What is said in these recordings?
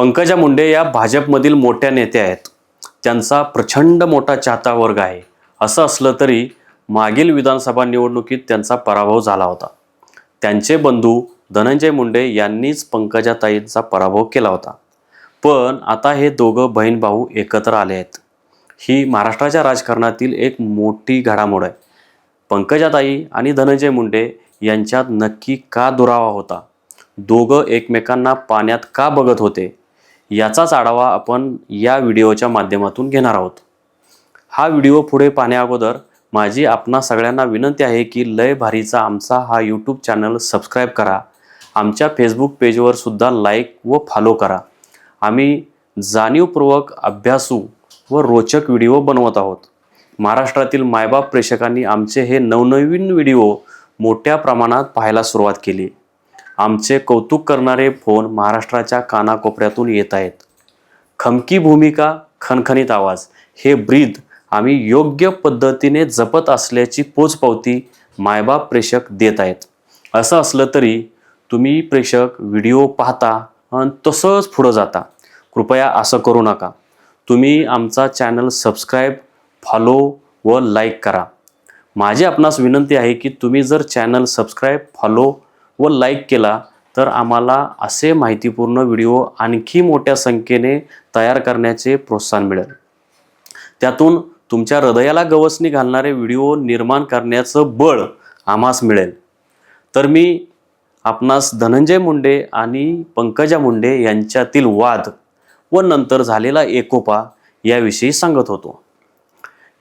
पंकजा मुंडे या भाजपमधील मोठ्या नेत्या आहेत. त्यांचा प्रचंड मोठा चाहता वर्ग आहे. असं असलं तरी मागील विधानसभा निवडणुकीत त्यांचा पराभव झाला होता. त्यांचे बंधू धनंजय मुंडे यांनीच पंकजाताईंचा पराभव केला होता. पण आता हे दोघं बहीण भाऊ एकत्र आले आहेत. ही महाराष्ट्राच्या राजकारणातील एक मोठी घडामोड आहे. पंकजाताई आणि धनंजय मुंडे यांच्यात नक्की का दुरावा होता? दोघं एकमेकांना पाण्यात का बघत होते? याचाच आढावा आपण या व्हिडिओच्या माध्यमातून घेणार आहोत. हा व्हिडिओ पुढे पाहण्याअगोदर माझी आपणा सगळ्यांना विनंती आहे की लय भारीचा आमचा हा यूट्यूब चॅनल सबस्क्राईब करा. आमच्या फेसबुक पेजवर सुद्धा लाईक व फॉलो करा. आम्ही जाणीवपूर्वक अभ्यासू व रोचक व्हिडिओ बनवत आहोत. महाराष्ट्रातील मायबाप प्रेक्षकांनी आमचे हे नवनवीन व्हिडिओ मोठ्या प्रमाणात पाहायला सुरुवात केली. आमचे कौतुक करणारे फोन महाराष्ट्राच्या कानाकोपऱ्यातून येत आहेत. खमकी भूमिका खणखणीत आवाज हे ब्रीद आम्ही योग्य पद्धतीने जपत असल्याची पोचपावती मायबाप प्रेक्षक देत आहेत. असं असलं तरी तुम्ही प्रेक्षक व्हिडिओ पाहता आणि तसंच पुढं जाता. कृपया असं करू नका. तुम्ही आमचा चॅनल सबस्क्राईब फॉलो व लाईक करा. माझी आपणास विनंती आहे की तुम्ही जर चॅनल सबस्क्राईब फॉलो व लाईक केला तर आम्हाला असे माहितीपूर्ण व्हिडिओ आणखी मोठ्या संख्येने तयार करण्याचे प्रोत्साहन मिळेल. त्यातून तुमच्या हृदयाला गवसणी घालणारे व्हिडिओ निर्माण करण्याचं बळ आम्हास मिळेल. तर मी आपणास धनंजय मुंडे आणि पंकजा मुंडे यांच्यातील वाद व नंतर झालेला एकोपा याविषयी सांगत होतो.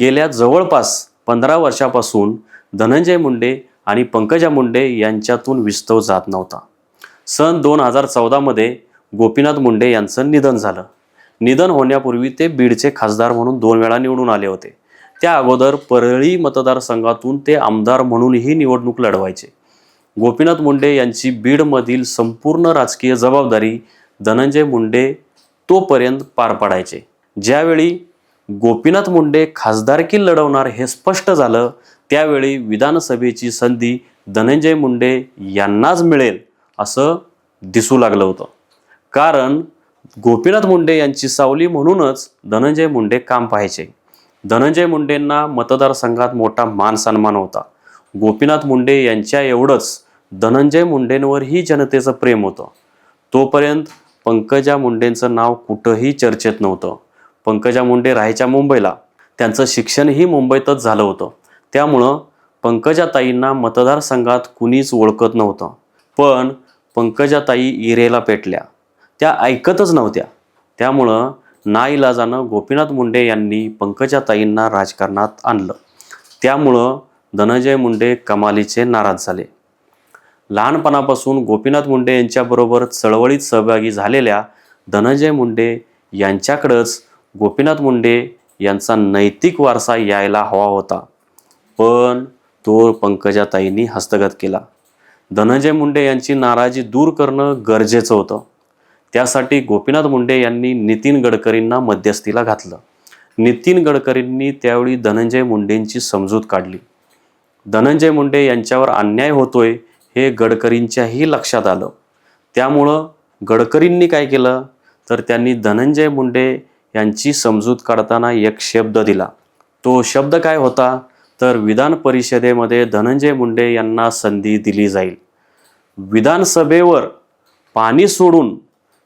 गेल्या जवळपास पंधरा वर्षापासून धनंजय मुंडे आणि पंकजा मुंडे यांच्यातून विस्तव जात नव्हता. सन दोन हजार चौदामध्ये गोपीनाथ मुंडे यांचं निधन झालं. निधन होण्यापूर्वी ते बीडचे खासदार म्हणून दोन वेळा निवडून आले होते. त्या अगोदर परळी मतदारसंघातून ते आमदार म्हणूनही निवडणूक लढवायचे. गोपीनाथ मुंडे यांची बीडमधील संपूर्ण राजकीय जबाबदारी धनंजय मुंडे तोपर्यंत पार पाडायचे. ज्यावेळी गोपीनाथ मुंडे खासदारकी लढवणार हे स्पष्ट झालं त्यावेळी विधानसभेची संधी धनंजय मुंडे यांनाच मिळेल असं दिसू लागलं होतं. कारण गोपीनाथ मुंडे यांची सावली म्हणूनच धनंजय मुंडे काम पाहायचे. धनंजय मुंडेंना मतदारसंघात मोठा मान सन्मान होता. गोपीनाथ मुंडे यांच्या एवढंच धनंजय मुंडेंवरही जनतेचं प्रेम होतं. तोपर्यंत पंकजा मुंडेंचं नाव कुठंही चर्चेत नव्हतं. पंकजा मुंडे राहायच्या मुंबईला. त्यांचं शिक्षणही मुंबईतच झालं होतं. त्यामुळं पंकजाताईंना मतदारसंघात कुणीच ओळखत नव्हतं. पण पंकजाताई इरेला पेटल्या. त्या ऐकतच नव्हत्या. त्यामुळं नाईलाजानं गोपीनाथ मुंडे यांनी पंकजाताईंना राजकारणात आणलं. त्यामुळं धनंजय मुंडे कमालीचे नाराज झाले. लहानपणापासून गोपीनाथ मुंडे यांच्याबरोबर चळवळीत सहभागी झालेल्या धनंजय मुंडे यांच्याकडंच गोपीनाथ मुंडे यांचा नैतिक वारसा यायला हवा होता. पण तो पंकजाताईंनी हस्तगत केला. धनंजय मुंडे यांची नाराजी दूर करणं गरजेचं होतं. त्यासाठी गोपीनाथ मुंडे यांनी नितीन गडकरींना मध्यस्थीला घातलं. नितीन गडकरींनी त्यावेळी धनंजय मुंडेंची समजूत काढली. धनंजय मुंडे यांच्यावर अन्याय होतोय हे गडकरींच्याही लक्षात आलं. त्यामुळं गडकरींनी काय केलं? तर त्यांनी धनंजय मुंडे यांची समजूत काढताना एक शब्द दिला. तो शब्द काय होता? तर विधान परिषदेमध्ये धनंजय मुंडे यांना संधी दिली जाईल. विधानसभेवर पाणी सोडून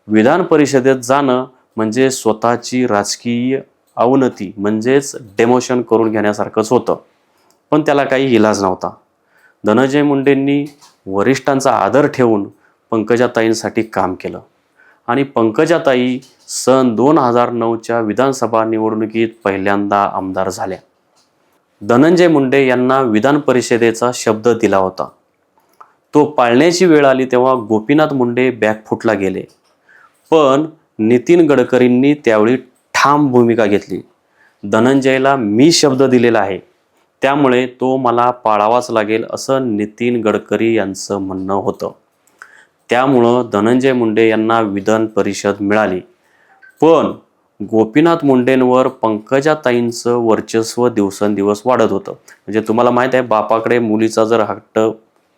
विधान परिषदेत जाणं म्हणजे स्वतःची राजकीय अवनती म्हणजेच डेमोशन करून घेण्यासारखंच होतं. पण त्याला काही इलाज नव्हता. धनंजय मुंडेंनी वरिष्ठांचा आदर ठेवून पंकजाताईंसाठी काम केलं. आणि पंकजाताई सन दोन हजार नऊच्या विधानसभा निवडणुकीत पहिल्यांदा आमदार झाल्या. धनंजय मुंडे यांना विधान परिषदेचा शब्द दिला होता. तो पाळण्याची वेळ आली तेव्हा गोपीनाथ मुंडे बॅकफुटला गेले. पण नितीन गडकरींनी त्यावेळी ठाम भूमिका घेतली. धनंजयला मी शब्द दिलेला आहे. त्यामुळे तो मला पाळावाच लागेल असं नितीन गडकरी यांचं म्हणणं होतं. त्यामुळं धनंजय मुंडे यांना विधान परिषद मिळाली. पण गोपीनाथ मुंडेंवर पंकजाताईंचं वर्चस्व दिवसेंदिवस वाढत होतं. म्हणजे तुम्हाला माहीत आहे बापाकडे मुलीचा जर हट्ट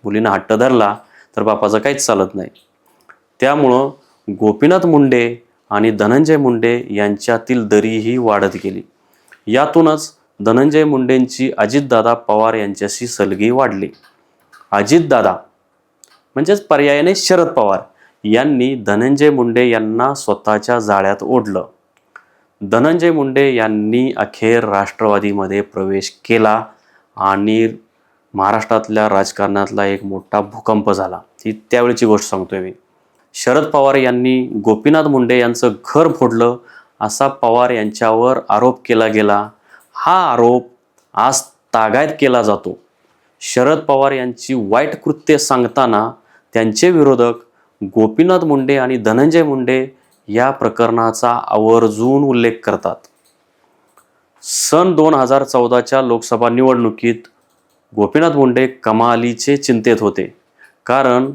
मुलीनं हट्ट धरला तर बापाचं काहीच चालत नाही. त्यामुळं गोपीनाथ मुंडे आणि धनंजय मुंडे यांच्यातील दरीही वाढत गेली. यातूनच धनंजय मुंडेंची अजितदादा पवार यांच्याशी सलगी वाढली. अजितदादा म्हणजेच पर्यायाने शरद पवार यांनी धनंजय मुंडे यांना स्वतःच्या जाळ्यात ओढलं. धनंजय मुंडे यांनी अखेर राष्ट्रवादीमध्ये प्रवेश केला आणि महाराष्ट्रातल्या राजकारणातला एक मोठा भूकंप झाला. ती त्यावेळची गोष्ट सांगतोय मी. शरद पवार यांनी गोपीनाथ मुंडे यांचं घर फोडलं असा पवार यांच्यावर आरोप केला गेला. हा आरोप आज तागायत केला जातो. शरद पवार यांची वाईट कृत्ये सांगताना त्यांचे विरोधक गोपीनाथ मुंडे आणि धनंजय मुंडे या प्रकरणाचा आवर्जून उल्लेख करतात. सन दोन हजार चौदाच्या लोकसभा निवडणुकीत गोपीनाथ मुंडे कमालीचे चिंतेत होते. कारण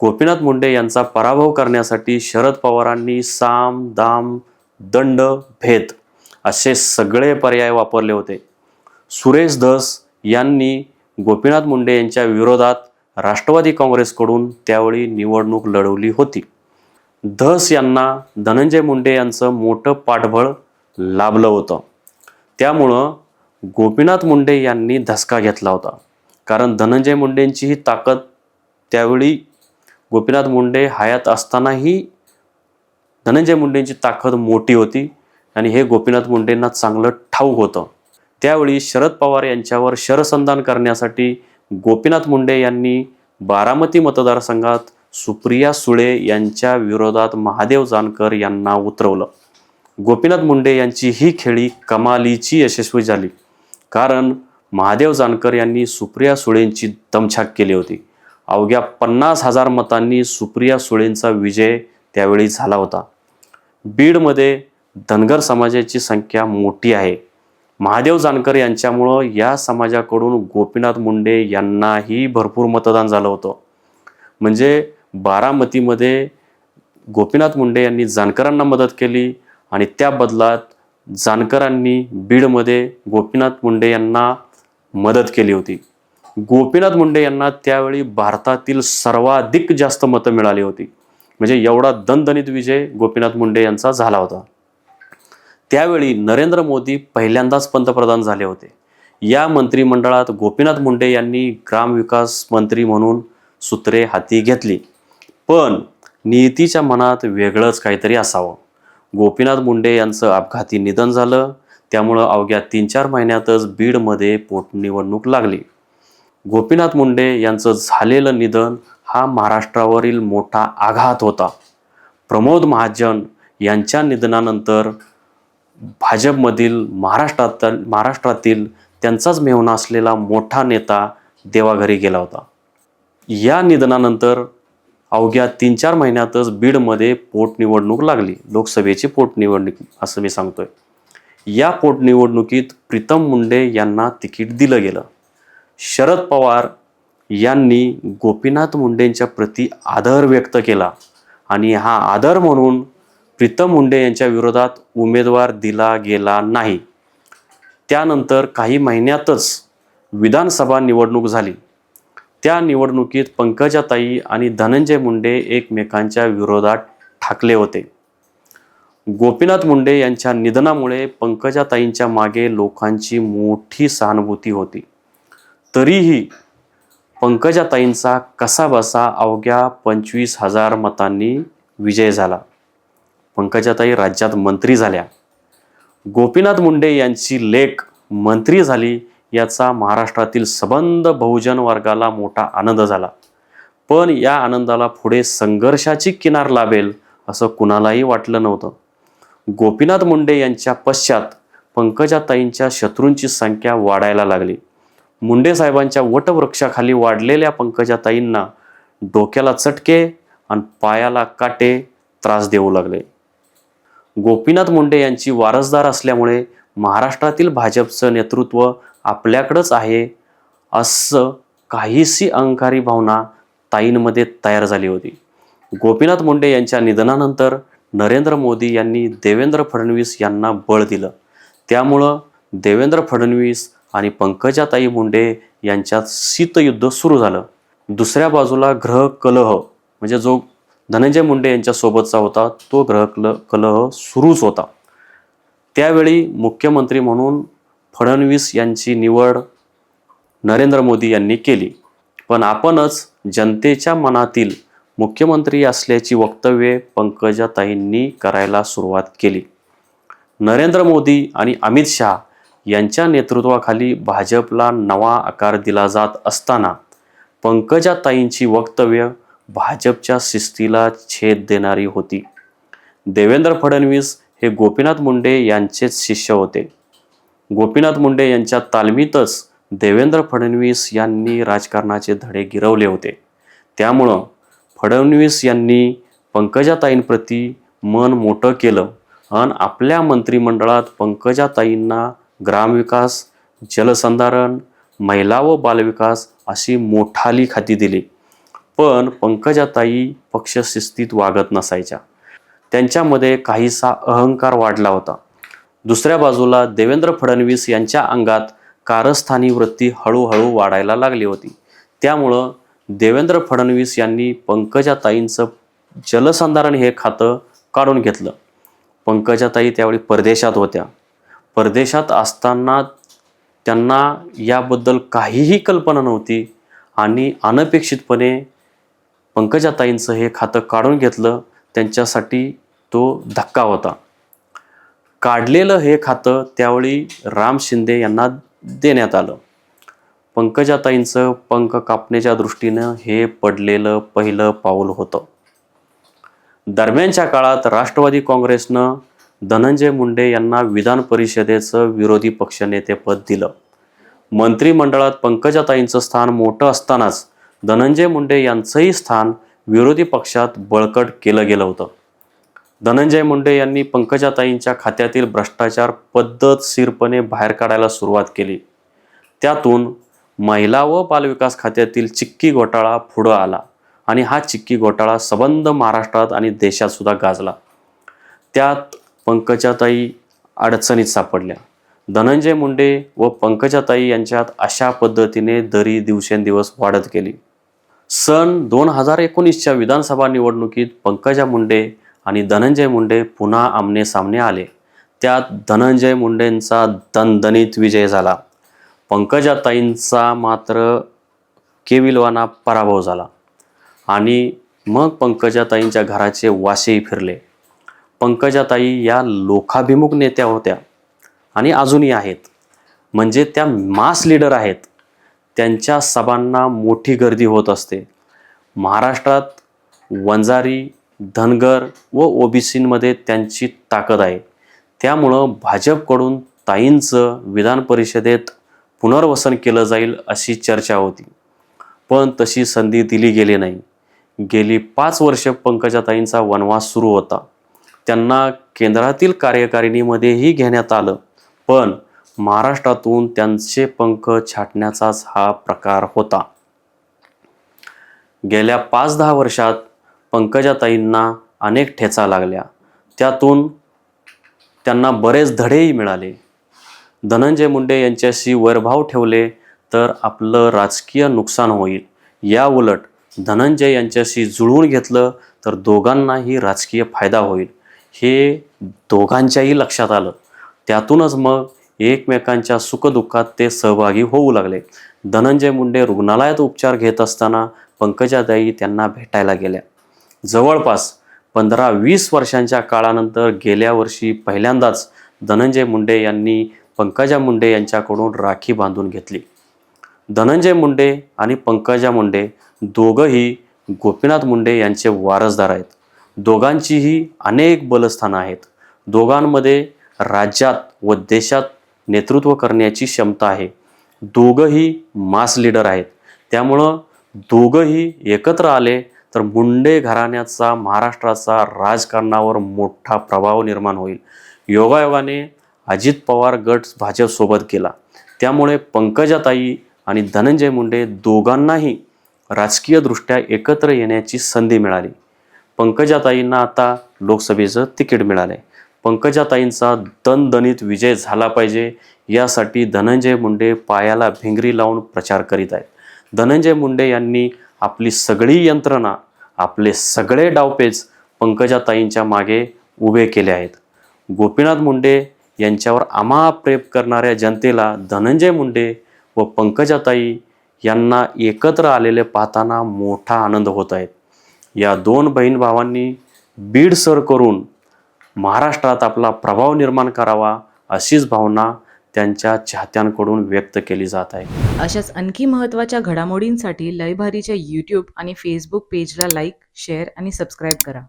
गोपीनाथ मुंडे यांचा पराभव करण्यासाठी शरद पवारांनी साम दाम दंड भेद असे सगळे पर्याय वापरले होते. सुरेश धस यांनी गोपीनाथ मुंडे यांच्या विरोधात राष्ट्रवादी काँग्रेसकडून त्यावेळी निवडणूक लढवली होती. धस यांना धनंजय मुंडे यांचं मोठं पाठबळ लाभलं होतं. त्यामुळं गोपीनाथ मुंडे यांनी धसका घेतला होता. कारण धनंजय मुंडेंची ही ताकद त्यावेळी गोपीनाथ मुंडे हयात असतानाही धनंजय मुंडेंची ताकद मोठी होती आणि हे गोपीनाथ मुंडेंना चांगलं ठाऊक होतं. त्यावेळी शरद पवार यांच्यावर शरसंधान करण्यासाठी गोपीनाथ मुंडे यांनी बारामती मतदारसंघात सुप्रिया सुळे यांच्या विरोधात महादेव जानकर यांना उतरवलं. गोपीनाथ मुंडे यांची ही खेळी कमालीची यशस्वी झाली. कारण महादेव जानकर यांनी सुप्रिया सुळेंची दमछाक केली होती. अवघ्या पन्नास हजार मतांनी सुप्रिया सुळेंचा विजय त्यावेळी झाला होता. बीडमध्ये धनगर समाजाची संख्या मोठी आहे. महादेव जानकर यांच्यामुळं या समाजाकडून गोपीनाथ मुंडे यांनाही भरपूर मतदान झालं होतं. म्हणजे बारामतीमध्ये गोपीनाथ मुंडे यांनी जानकरांना मदत केली आणि त्या बदलात जानकरांनी बीडमध्ये गोपीनाथ मुंडे यांना मदत केली होती. गोपीनाथ मुंडे यांना त्यावेळी भारतातील सर्वाधिक जास्त मतं मिळाली होती. म्हणजे एवढा दणदणीत विजय गोपीनाथ मुंडे यांचा झाला होता. त्यावेळी नरेंद्र मोदी पहिल्यांदाच पंतप्रधान झाले होते. या मंत्रिमंडळात गोपीनाथ मुंडे यांनी ग्रामविकास मंत्री म्हणून सूत्रे हाती घेतली. पण नियतीच्या मनात वेगळंच काहीतरी असावं. गोपीनाथ मुंडे यांचं अपघाती निधन झालं. त्यामुळं अवघ्या तीन चार महिन्यातच बीडमध्ये पोटनिवडणूक लागली. गोपीनाथ मुंडे यांचं झालेलं निधन हा महाराष्ट्रावरील मोठा आघात होता. प्रमोद महाजन यांच्या निधनानंतर भाजपमधील महाराष्ट्रात महाराष्ट्रातील त्यांचाच मेहुणा असलेला मोठा नेता देवाघरी गेला होता. या निधनानंतर अवघ्या तीन चार महिन्यातच बीडमध्ये पोटनिवडणूक लागली. लोकसभेची पोटनिवडणूक असं मी सांगतोय. या पोटनिवडणुकीत प्रीतम मुंडे यांना तिकीट दिलं गेलं. शरद पवार यांनी गोपीनाथ मुंडेंच्या प्रती आदर व्यक्त केला आणि हा आदर म्हणून प्रीतम मुंडे यांच्या विरोधात उमेदवार दिला गेला नाही. त्यानंतर काही महिन्यातच विधानसभा निवडणूक झाली. त्या निवडणुकीत पंकजाताई आणि धनंजय मुंडे एकमेकांच्या विरोधात ठाकले होते. गोपीनाथ मुंडे यांच्या निधनामुळे पंकजाताईंच्या मागे लोकांची मोठी सहानुभूती होती. तरीही पंकजाताईंचा कसाबसा अवघ्या पंचवीस हजार मतांनी विजय झाला. पंकजाताई राज्यात मंत्री झाल्या. गोपीनाथ मुंडे यांची लेख मंत्री झाली याचा महाराष्ट्रातील सबंध बहुजन वर्गाला मोठा आनंद झाला. पण या आनंदाला पुढे संघर्षाची किनार लाभेल असं कुणालाही वाटलं नव्हतं. गोपीनाथ मुंडे यांच्या पश्चात पंकजाताईंच्या शत्रूंची संख्या वाढायला लागली. मुंडे साहेबांच्या वटवृक्षाखाली वाढलेल्या पंकजाताईंना डोक्याला चटके आणि पायाला काटे त्रास देऊ लागले. गोपीनाथ मुंडे यांची वारसदार असल्यामुळे महाराष्ट्रातील भाजपचं नेतृत्व आपल्याकडंच आहे असं काहीशी अहंकारी भावना ताईंमध्ये तयार झाली होती. गोपीनाथ मुंडे यांच्या निधनानंतर नरेंद्र मोदी यांनी देवेंद्र फडणवीस यांना बळ दिलं. त्यामुळं देवेंद्र फडणवीस आणि पंकजाताई मुंडे यांच्यात शीतयुद्ध सुरू झालं. दुसऱ्या बाजूला ग्रह कलह म्हणजे जो धनंजय मुंडे यांच्यासोबतचा होता तो ग्रह कल कलह सुरूच होता. त्यावेळी मुख्यमंत्री म्हणून फडणवीस यांची निवड नरेंद्र मोदी यांनी केली. पण आपणच जनतेच्या मनातील मुख्यमंत्री असल्याची वक्तव्ये पंकजाताईंनी करायला सुरुवात केली. नरेंद्र मोदी आणि अमित शहा यांच्या नेतृत्वाखाली भाजपला नवा आकार दिला जात असताना पंकजाताईंची वक्तव्य भाजपच्या शिस्तीला छेद देणारी होती. देवेंद्र फडणवीस हे गोपीनाथ मुंडे यांचेच शिष्य होते. गोपीनाथ मुंडे यांच्या तालमीतच देवेंद्र फडणवीस यांनी राजकारणाचे धडे गिरवले होते. त्यामुळं फडणवीस यांनी पंकजाताईंप्रती मन मोठं केलं आणि आपल्या मंत्रिमंडळात पंकजाताईंना ग्रामविकास जलसंधारण महिला व बालविकास अशी मोठाली खाती दिली. पण पंकजाताई पक्षशिस्तीत वागत नसायच्या. त्यांच्यामध्ये काहीसा अहंकार वाढला होता. दुसऱ्या बाजूला देवेंद्र फडणवीस यांच्या अंगात कारस्थानी वृत्ती हळूहळू वाढायला लागली होती. त्यामुळं देवेंद्र फडणवीस यांनी पंकजाताईंचं जलसंधारण हे खातं काढून घेतलं. पंकजाताई त्यावेळी परदेशात होत्या. परदेशात असताना त्यांना याबद्दल काहीही कल्पना नव्हती आणि अनपेक्षितपणे पंकजाताईंचं हे खातं काढून घेतलं त्यांच्यासाठी तो धक्का होता. काढलेलं हे खातं त्यावेळी राम शिंदे यांना देण्यात आलं. पंकजाताईंचं पंख कापण्याच्या दृष्टीनं हे पडलेलं पहिलं पाऊल होतं. दरम्यानच्या काळात राष्ट्रवादी काँग्रेसनं धनंजय मुंडे यांना विधान परिषदेचं विरोधी पक्षनेतेपद दिलं. मंत्रिमंडळात पंकजाताईंचं स्थान मोठं असतानाच धनंजय मुंडे यांचंही स्थान विरोधी पक्षात बळकट केलं गेलं होतं. धनंजय मुंडे यांनी पंकजाताईंच्या खात्यातील भ्रष्टाचार पद्धतशीरपणे बाहेर काढायला सुरुवात केली. त्यातून महिला व बालविकास खात्यातील चिक्की घोटाळा पुढं आला आणि हा चिक्की घोटाळा सबंध महाराष्ट्रात आणि देशात सुद्धा गाजला. त्यात पंकजाताई अडचणीत सापडल्या. धनंजय मुंडे व पंकजाताई यांच्यात अशा पद्धतीने दरी दिवसेंदिवस वाढत गेली. सन दोन हजार एकोणीसच्या विधानसभा निवडणुकीत पंकजा मुंडे आणि धनंजय मुंडे पुन्हा आमने सामने आले. त्यात धनंजय मुंडेंचा दणदणीत विजय झाला. पंकजाताईंचा मात्र केविलवाना पराभव झाला. आणि मग पंकजाताईंच्या घराचे वासेही फिरले. पंकजाताई या लोकाभिमुख नेत्या होत्या आणि अजूनही आहेत. म्हणजे त्या मास लीडर आहेत. त्यांच्या सभांना मोठी गर्दी होत असते. महाराष्ट्रात वंजारी धनगर व ओबीसींमध्ये त्यांची ताकद आहे. त्यामुळं भाजपकडून ताईंचं विधान परिषदेत पुनर्वसन केलं जाईल अशी चर्चा होती. पण तशी संधी दिली गेली नाही. गेली पाच वर्ष पंकजाताईंचा वनवास सुरू होता. त्यांना केंद्रातील कार्यकारिणीमध्येही घेण्यात आलं. पण महाराष्ट्रातून त्यांचे पंख छाटण्याचाच हा प्रकार होता. गेल्या पाच दहा वर्षात पंकजाताईंना अनेक ठेचा लागल्या. त्यातून त्यांना बरेच धडेही मिळाले. धनंजय मुंडे यांच्याशी वैरभाव ठेवले तर आपलं राजकीय नुकसान होईल. या उलट धनंजय यांच्याशी जुळवून घेतलं तर दोघांनाही राजकीय फायदा होईल. हे दोघांच्याही लक्षात आलं. त्यातूनच मग एकमेकांच्या सुखदुःखात ते सहभागी होऊ लागले. धनंजय मुंडे रुग्णालयात उपचार घेत असताना पंकजाताई त्यांना भेटायला गेल्या. जवळपास पंधरा वीस वर्षांच्या काळानंतर गेल्या वर्षी पहिल्यांदाच धनंजय मुंडे यांनी पंकजा मुंडे यांच्याकडून राखी बांधून घेतली. धनंजय मुंडे आणि पंकजा मुंडे दोघंही गोपीनाथ मुंडे यांचे वारसदार आहेत. दोघांचीही अनेक बलस्थानं आहेत. दोघांमध्ये राज्यात व देशात नेतृत्व करण्याची क्षमता आहे. दोघंही मास लीडर आहेत. त्यामुळं दोघंही एकत्र आले तर मुंडे घराण्याचा महाराष्ट्राचा राजकारणावर मोठा प्रभाव निर्माण होईल. योगायोगाने अजित पवार गट भाजपसोबत केला. त्यामुळे पंकजाताई आणि धनंजय मुंडे दोघांनाही राजकीयदृष्ट्या एकत्र येण्याची संधी मिळाली. पंकजाताईंना आता लोकसभेचं तिकीट मिळाले पंकजाताईंचा दणदणीत विजय झाला पाहिजे यासाठी धनंजय मुंडे पायाला भिंगरी लावून प्रचार करीत आहेत. धनंजय मुंडे यांनी आपली सगळी यंत्रणा आपले सगळे डावपेच पंकजाताईंच्या मागे उभे केले आहेत. गोपीनाथ मुंडे यांच्यावर अमाप प्रेम करणाऱ्या जनतेला धनंजय मुंडे व पंकजाताई यांना एकत्र आलेले पाहताना मोठा आनंद होत आहे. या दोन बहीण भावांनी बीड सर करून महाराष्ट्रात आपला प्रभाव निर्माण करावा अशीच भावना त्यांच्या चाहत्यांकडून व्यक्त केली जात आहे. अशाच आणखी महत्त्वाच्या घडामोडींसाठी लयभारीच्या यूट्यूब आणि फेसबुक पेजला लाईक शेअर आणि सबस्क्राईब करा.